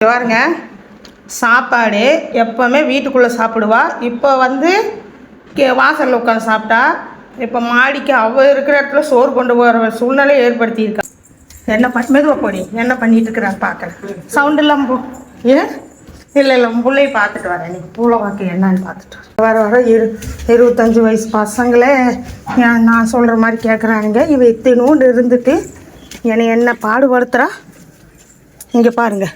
பாருங்க. சாப்பாடு எப்போவுமே வீட்டுக்குள்ளே சாப்பிடுவா. இப்போ வந்து கே- வாசலில் உட்காந்து சாப்பிட்டா இப்போ மாடிக்கு அவ இருக்கிற இடத்துல சோறு கொண்டு போகிற சூழ்நிலை ஏற்படுத்தியிருக்கா என்ன பண்ண மெதுவா போடி. என்ன பண்ணிட்டு இருக்கிறான்னு பார்க்குறேன் சவுண்ட் இல்லாமல் போ. ஏன் இல்லை இல்லை உன் பிள்ளைய பார்த்துட்டு வரேன் நீ. பூளை வாக்கு என்னன்னு பார்த்துட்டு வர. வர வர இரு இருபத்தஞ்சி வயசு பசங்களே நான் சொல்கிற மாதிரி கேட்குறானுங்க இவ இத்தினோண்டு இருந்துட்டு என்னை என்ன பாடுபடுத்துகிறா இங்கே பாருங்கள்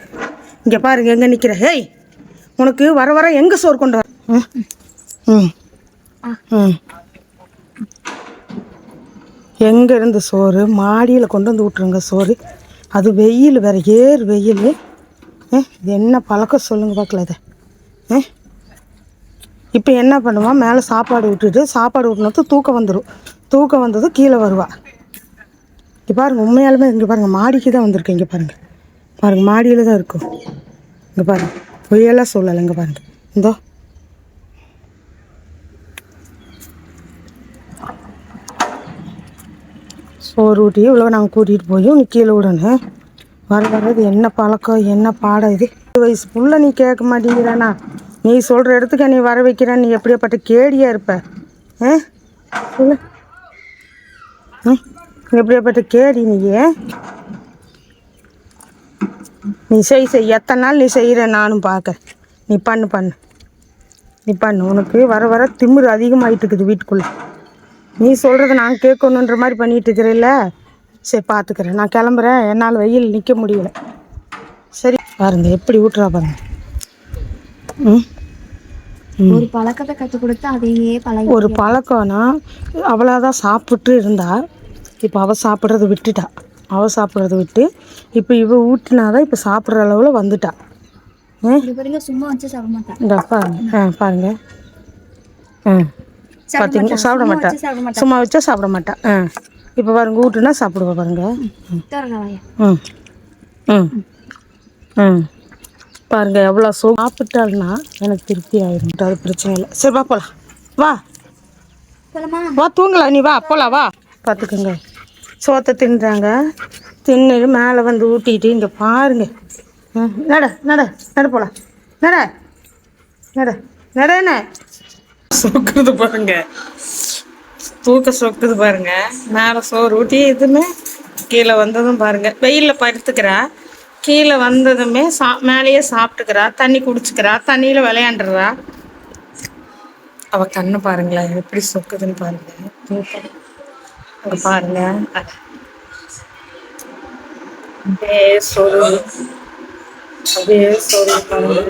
இங்கே பாருங்க எங்கே நிற்கிற ஹேய் உனக்கு வர வர எங்கே சோறு கொண்டு வர? ம். ம் ம். எங்கே இருந்து சோறு? மாடியில் கொண்டு வந்து விட்ருங்க சோறு. அது வெயில் வேற ஏறு வெயில். இது என்ன பழக்கம் சொல்லுங்க பார்க்கல இதை. இப்போ என்ன பண்ணுவான் மேலே சாப்பாடு விட்டுட்டு சாப்பாடு விட்டுனது தூக்கம் வந்துடும் தூக்கம் வந்தது கீழே வருவா. இங்கே பாருங்க உண்மையாலுமே இங்கே பாருங்க மாடிக்கு தான் வந்திருக்கு இங்கே பாருங்க. பாருங்க மாடியில் தான் இருக்கும். இங்கே பாருங்க பொய்யெல்லாம் சொல்லலை இங்கே பாருங்க. இந்தோ. சோறு ஊட்டி இவ்வளோ நாங்கள் கூட்டிகிட்டு போய் நீ கீழே விடணும். வர வர்றது என்ன பழக்கம் என்ன பாடம் இது? இந்த வயசு புள்ள நீ கேட்க மாட்டேங்கிறானா? நீ சொல்கிற இடத்துக்கு நீ வர வைக்கிறேன் நீ எப்படியாப்பட்ட கேடியாக இருப்ப? ஆ? சொல்லு. எப்படியாப்பட்ட கேடி நீ நீ செய் செய். எத்தனை நாள் நீ செய்கிற நானும் பார்க்க நீ பண்ணு பண்ணு. நீ பண்ணு. உனக்கு வர வர திமிரு அதிகமாயிட்டு இருக்குது வீட்டுக்குள்ளே. நீ சொல்கிறத நான் கேட்கணுன்ற மாதிரி பண்ணிட்டு இருக்கிறல்ல சரி பார்த்துக்கிறேன். நான் கிளம்புறேன். என்னால் வெயில் நிற்க முடியல. சரி. பாருங்க எப்படி ஊட்டுறா பாருங்க. ம்? ஒரு பழக்கத்தை கற்றுக் கொடுத்து அதையே பழகி ஒரு பழக்கம்னா அவளாக தான் சாப்பிட்டு இருந்தா இப்போ அவள் சாப்பிட்றத விட்டுட்டா. அவள் சாப்பிட்றத விட்டு இப்போ இவ ஊட்டினாதான் இப்போ சாப்பிட்ற அளவில் வந்துட்டா. வரைக்கும் சும்மா வச்சு சாப்பிட மாட்டான் இந்த பாருங்க. ஆ பாருங்க. ஆ. பார்த்தீங்க சாப்பிட மாட்டா. சும்மா வச்சா சாப்பிட மாட்டா. ஆ. இப்போ பாருங்க ஊட்டுனா சாப்பிடுவா பாருங்க. ம். ம். ம். பாருங்க எவ்வளோ சோ சாப்பிட்டாள்னா எனக்கு திருப்தி ஆயிரும். அது பிரச்சனை இல்லை. சரி வா போகலாம் வா. வா தூங்கலாம். நீ வா போகலாம் வா. பார்த்துக்கோங்க சோத்தை தின்றாங்க. தின்னு மேலே வந்து ஊட்டிட்டு இங்கே பாருங்க. ம் நட நட நட போகலாம் நட நட நட என்ன? சொக்குது பாருங்க. தூக்க சொக்குது பாருங்க. மேலே சோறு ஊட்டி எதுவுமே கீழே வந்ததும் பாருங்க. வெயிலில் படுத்துக்கிறா. கீழே வந்ததுமே சா மேலேயே சாப்பிட்டுக்கிறா. தண்ணி குடிச்சுக்கிறா. தண்ணியில் விளையாண்டுறா. அவ கண்ணு பாருங்களேன் எப்படி சொக்குதுன்னு பாருங்க. தூக்கம் அங்க பாருங்க அப்படியே சொரு அப்படியே சொரு பாருங்க